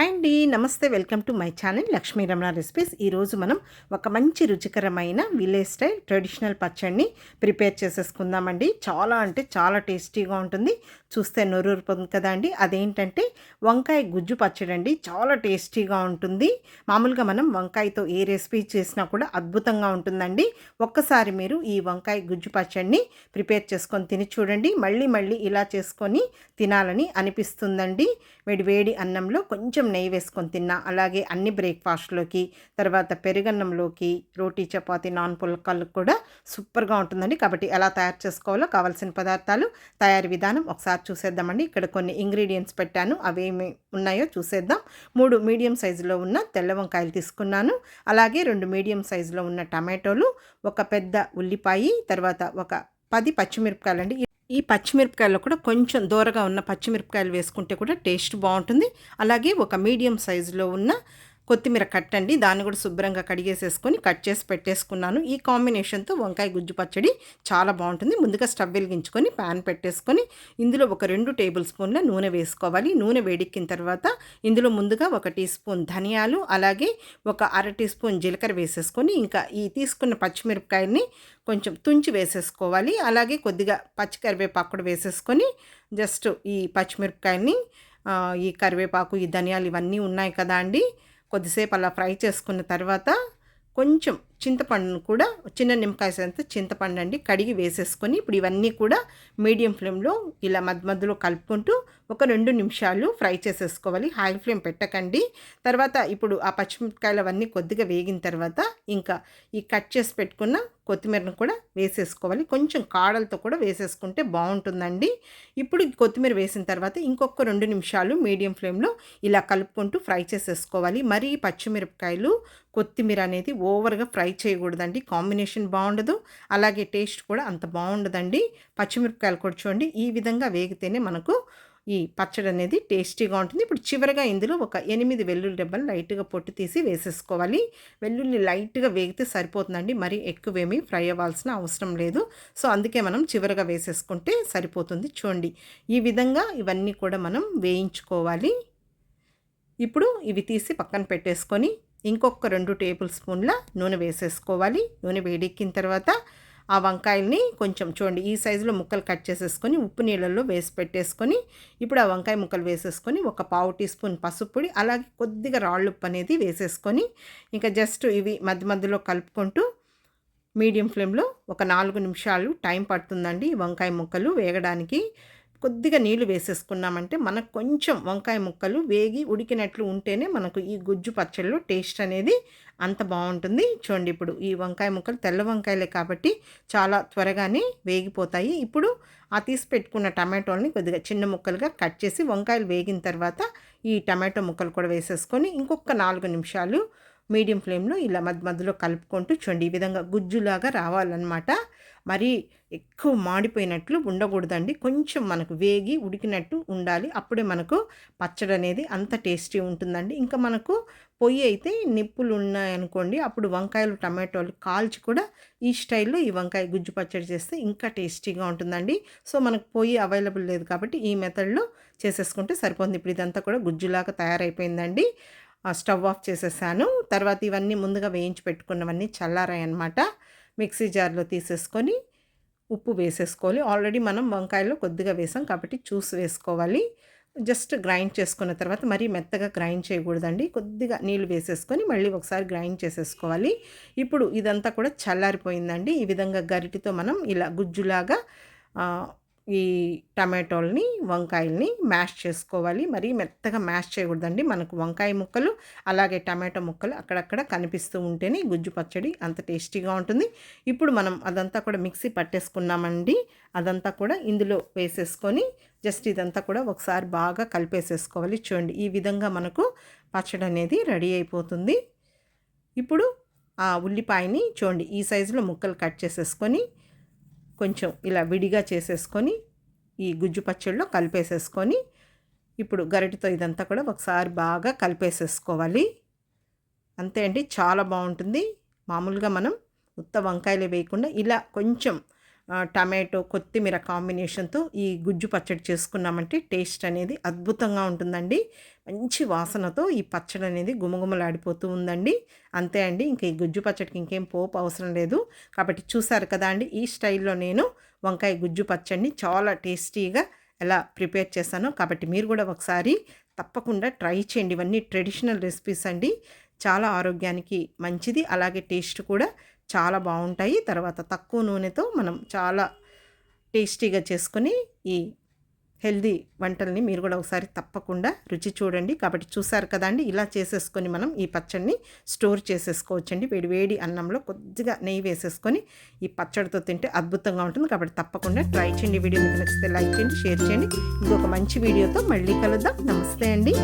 Hi అండి. నమస్తే. Welcome to my channel Lakshmi Ramana recipes. ఈరోజు మనం ఒక మంచి రుచికరమైన విలేజ్ స్టైల్ ట్రెడిషనల్ పచ్చడిని ప్రిపేర్ చేసేసుకుందామండి. చాలా అంటే చాలా టేస్టీగా ఉంటుంది. చూస్తే నొరూరుపోతుంది కదా అండి. అదేంటంటే వంకాయ గుజ్జు పచ్చడి అండి. చాలా టేస్టీగా ఉంటుంది. మామూలుగా మనం వంకాయతో ఏ రెసిపీ చేసినా కూడా అద్భుతంగా ఉంటుందండి. ఒక్కసారి మీరు ఈ వంకాయ గుజ్జు పచ్చడిని ప్రిపేర్ చేసుకొని తిని చూడండి. మళ్ళీ మళ్ళీ ఇలా చేసుకొని తినాలని అనిపిస్తుందండి. వేడి వేడి అన్నంలో కొంచెం నెయ్యి వేసుకొని తిన్నా. అలాగే అన్ని బ్రేక్ఫాస్ట్లోకి తర్వాత పెరుగన్నంలోకి రోటీ చపాతి నాన్ పుల్కలకు కూడా సూపర్గా ఉంటుందండి. కాబట్టి ఎలా తయారు చేసుకోవాలో కావాల్సిన పదార్థాలు తయారీ విధానం ఒకసారి చూసేద్దామండి. ఇక్కడ కొన్ని ఇంగ్రీడియంట్స్ పెట్టాను. అవేమి ఉన్నాయో చూసేద్దాం. మూడు మీడియం సైజులో ఉన్న తెల్ల వంకాయలు తీసుకున్నాను. అలాగే రెండు మీడియం సైజులో ఉన్న టమాటోలు ఒక పెద్ద ఉల్లిపాయ తర్వాత ఒక పది పచ్చిమిరపకాయలు అండి ఈ పచ్చిమిరపకాయల్లో కూడా కొంచెం దూరగా ఉన్న పచ్చిమిరపకాయలు వేసుకుంటే కూడా టేస్ట్ బాగుంటుంది. అలాగే ఒక మీడియం సైజులో ఉన్న కొత్తిమీర కట్టండి దాన్ని కూడా శుభ్రంగా కడిగేసేసుకొని కట్ చేసి పెట్టేసుకున్నాను. ఈ కాంబినేషన్తో వంకాయ గుజ్జు పచ్చడి చాలా బాగుంటుంది. ముందుగా స్టవ్ వెలిగించుకొని ప్యాన్ పెట్టేసుకొని ఇందులో ఒక రెండు టేబుల్ స్పూన్ల నూనె వేసుకోవాలి. నూనె వేడెక్కిన తర్వాత ఇందులో ముందుగా ఒక టీ స్పూన్ ధనియాలు అలాగే ఒక అర టీ స్పూన్ జీలకర్ర వేసేసుకొని ఇంకా ఈ తీసుకున్న పచ్చిమిరపకాయల్ని కొంచెం తుంచి వేసేసుకోవాలి. అలాగే కొద్దిగా పచ్చికరివేపాకు కూడా వేసేసుకొని జస్ట్ ఈ పచ్చిమిరపకాయల్ని ఈ కరివేపాకు ఈ ధనియాలు ఇవన్నీ ఉన్నాయి కదా అండి. కొద్దిసేపు అలా ఫ్రై చేసుకున్న తర్వాత కొంచెం చింతపండును కూడా చిన్న నిమ్మకాయ సంత చింతపండు అండి కడిగి వేసేసుకొని ఇప్పుడు ఇవన్నీ కూడా మీడియం ఫ్లేమ్లో ఇలా మధ్య మధ్యలో కలుపుకుంటూ ఒక రెండు నిమిషాలు ఫ్రై చేసేసుకోవాలి. హై ఫ్లేమ్ పెట్టకండి. తర్వాత ఇప్పుడు ఆ పచ్చిమిరపకాయలు అవన్నీ కొద్దిగా వేగిన తర్వాత ఇంకా ఈ కట్ చేసి పెట్టుకున్న కొత్తిమీరను కూడా వేసేసుకోవాలి. కొంచెం కాడలతో కూడా వేసేసుకుంటే బాగుంటుందండి. ఇప్పుడు కొత్తిమీర వేసిన తర్వాత ఇంకొక రెండు నిమిషాలు మీడియం ఫ్లేమ్లో ఇలా కలుపుకుంటూ ఫ్రై చేసేసుకోవాలి. మరీ పచ్చిమిరపకాయలు కొత్తిమీర అనేది ఓవర్గా ఫ్రై చేయకూడదండి. కాంబినేషన్ బాగుండదు. అలాగే టేస్ట్ కూడా అంత బాగుండదండి. పచ్చిమిరపకాయలు కూడా చూడండి. ఈ విధంగా వేగితేనే మనకు ఈ పచ్చడి అనేది టేస్టీగా ఉంటుంది. ఇప్పుడు చివరిగా ఇందులో ఒక ఎనిమిది వెల్లుల్లి డబ్బలు లైట్గా పొట్టు తీసి వేసేసుకోవాలి. వెల్లుల్లి లైట్గా వేగితే సరిపోతుందండి. మరి ఎక్కువేమీ ఫ్రై అవ్వాల్సిన అవసరం లేదు. సో అందుకే మనం చివరిగా వేసేసుకుంటే సరిపోతుంది. చూడండి. ఈ విధంగా ఇవన్నీ కూడా మనం వేయించుకోవాలి. ఇప్పుడు ఇవి తీసి పక్కన పెట్టేసుకొని ఇంకొక రెండు టేబుల్ స్పూన్ల నూనె వేసేసుకోవాలి. నూనె వేడెక్కిన తర్వాత ఆ వంకాయల్ని కొంచెం చూడండి ఈ సైజులో ముక్కలు కట్ చేసేసుకొని ఉప్పు నీళ్ళల్లో వేసి పెట్టేసుకొని ఇప్పుడు ఆ వంకాయ ముక్కలు వేసేసుకొని ఒక పావు టీ స్పూన్ పసుపు పొడి అలాగే కొద్దిగా రాళ్ళు ఉప్పు అనేది వేసేసుకొని ఇంకా జస్ట్ ఇవి మధ్య మధ్యలో కలుపుకుంటూ మీడియం ఫ్లేమ్లో ఒక నాలుగు నిమిషాలు టైం పడుతుందండి వంకాయ ముక్కలు వేగడానికి. కొద్దిగా నీళ్ళు వేసేసుకున్నామంటే మనకు కొంచెం వంకాయ ముక్కలు వేగి ఉడికినట్లు ఉంటేనే మనకు ఈ గుజ్జు పచ్చళ్ళు టేస్ట్ అనేది అంత బాగుంటుంది. చూడండి ఇప్పుడు ఈ వంకాయ ముక్కలు తెల్ల వంకాయలే కాబట్టి చాలా త్వరగానే వేగిపోతాయి. ఇప్పుడు ఆ తీసి పెట్టుకున్న టమాటోల్ని కొద్దిగా చిన్న ముక్కలుగా కట్ చేసి వంకాయలు వేగిన తర్వాత ఈ టమాటో ముక్కలు కూడా వేసేసుకొని ఇంకొక నాలుగు నిమిషాలు మీడియం ఫ్లేమ్లో ఇలా మధ్య మధ్యలో కలుపుకుంటూ చూడండి ఈ విధంగా గుజ్జులాగా రావాలన్నమాట. మరీ ఎక్కువ మాడిపోయినట్లు ఉండకూడదండి. కొంచెం మనకు వేగి ఉడికినట్టు ఉండాలి. అప్పుడే మనకు పచ్చడి అనేది అంత టేస్టీ ఉంటుందండి. ఇంకా మనకు పొయ్యి అయితే నిప్పులు ఉన్నాయనుకోండి అప్పుడు వంకాయలు టమాటోలు కాల్చి కూడా ఈ స్టైల్లో ఈ వంకాయ గుజ్జు పచ్చడి చేస్తే ఇంకా టేస్టీగా ఉంటుందండి. సో మనకు పొయ్యి అవైలబుల్ లేదు కాబట్టి ఈ మెథడ్లో చేసేసుకుంటే సరిపోతుంది. ఇప్పుడు ఇదంతా కూడా గుజ్జులాగా తయారైపోయిందండి. స్టవ్ ఆఫ్ చేసేసాను. తర్వాత ఇవన్నీ ముందుగా వేయించి పెట్టుకున్నవన్నీ చల్లారాయి అనమాట మిక్సీ జార్లో తీసేసుకొని ఉప్పు వేసేసుకోవాలి. ఆల్రెడీ మనం వంకాయలో కొద్దిగా వేసాం కాబట్టి చూసి వేసుకోవాలి. జస్ట్ గ్రైండ్ చేసుకున్న తర్వాత మరీ మెత్తగా గ్రైండ్ చేయకూడదండి. కొద్దిగా నీళ్ళు వేసేసుకొని మళ్ళీ ఒకసారి గ్రైండ్ చేసేసుకోవాలి. ఇప్పుడు ఇదంతా కూడా చల్లారిపోయిందండి. ఈ విధంగా గరిటితో మనం ఇలా గుజ్జులాగా ఈ టమాటోల్ని వంకాయల్ని మ్యాష్ చేసుకోవాలి. మరీ మెత్తగా మ్యాష్ చేయకూడదండి. మనకు వంకాయ ముక్కలు అలాగే టమాటో ముక్కలు అక్కడక్కడ కనిపిస్తూ ఉంటేనే గుజ్జు పచ్చడి అంత టేస్టీగా ఉంటుంది. ఇప్పుడు మనం అదంతా కూడా మిక్సీ పట్టేసుకున్నామండి. అదంతా కూడా ఇందులో వేసేసుకొని జస్ట్ ఇదంతా కూడా ఒకసారి బాగా కలిపేసేసుకోవాలి. చూడండి ఈ విధంగా మనకు పచ్చడి అనేది రెడీ అయిపోతుంది. ఇప్పుడు ఆ ఉల్లిపాయని చూడండి ఈ సైజులో ముక్కలు కట్ చేసేసుకొని కొంచెం ఇలా విడిగా చేసేసుకొని ఈ గుజ్జు పచ్చడిలో కలిపేసేసుకొని ఇప్పుడు గరిటితో ఇదంతా కూడా ఒకసారి బాగా కలిపేసేసుకోవాలి. అంతే అండి చాలా బాగుంటుంది. మామూలుగా మనం ఉత్త వంకాయలు వేయకుండా ఇలా కొంచెం టమాటో కొత్తిమీర కాంబినేషన్తో ఈ గుజ్జు పచ్చడి చేసుకున్నామంటే టేస్ట్ అనేది అద్భుతంగా ఉంటుందండి. మంచి వాసనతో ఈ పచ్చడి అనేది గుమగుమలాడిపోతూ ఉందండి. అంతే అండి ఇంక ఈ గుజ్జు పచ్చడికి ఇంకేం పోపు అవసరం లేదు. కాబట్టి చూసారు కదా అండి ఈ స్టైల్లో నేను వంకాయ గుజ్జు పచ్చడిని చాలా టేస్టీగా ఎలా ప్రిపేర్ చేశానో. కాబట్టి మీరు కూడా ఒకసారి తప్పకుండా ట్రై చేయండి. ఇవన్నీ ట్రెడిషనల్ రెసిపీస్ అండి. చాలా ఆరోగ్యానికి మంచిది అలాగే టేస్ట్ కూడా చాలా బాగుంటాయి. తర్వాత తక్కువ నూనెతో మనం చాలా టేస్టీగా చేసుకొని ఈ హెల్దీ వంటల్ని మీరు కూడా ఒకసారి తప్పకుండా రుచి చూడండి. కాబట్టి చూసారు కదండి ఇలా చేసేసుకొని మనం ఈ పచ్చడిని స్టోర్ చేసేసుకోవచ్చండి. వేడి వేడి అన్నంలో కొద్దిగా నెయ్యి వేసేసుకొని ఈ పచ్చడితో తింటే అద్భుతంగా ఉంటుంది. కాబట్టి తప్పకుండా ట్రై చేయండి. వీడియో మీకు నచ్చితే లైక్ చేయండి షేర్ చేయండి. ఇంకొక మంచి వీడియోతో మళ్ళీ కలుద్దాం. నమస్తే అండి.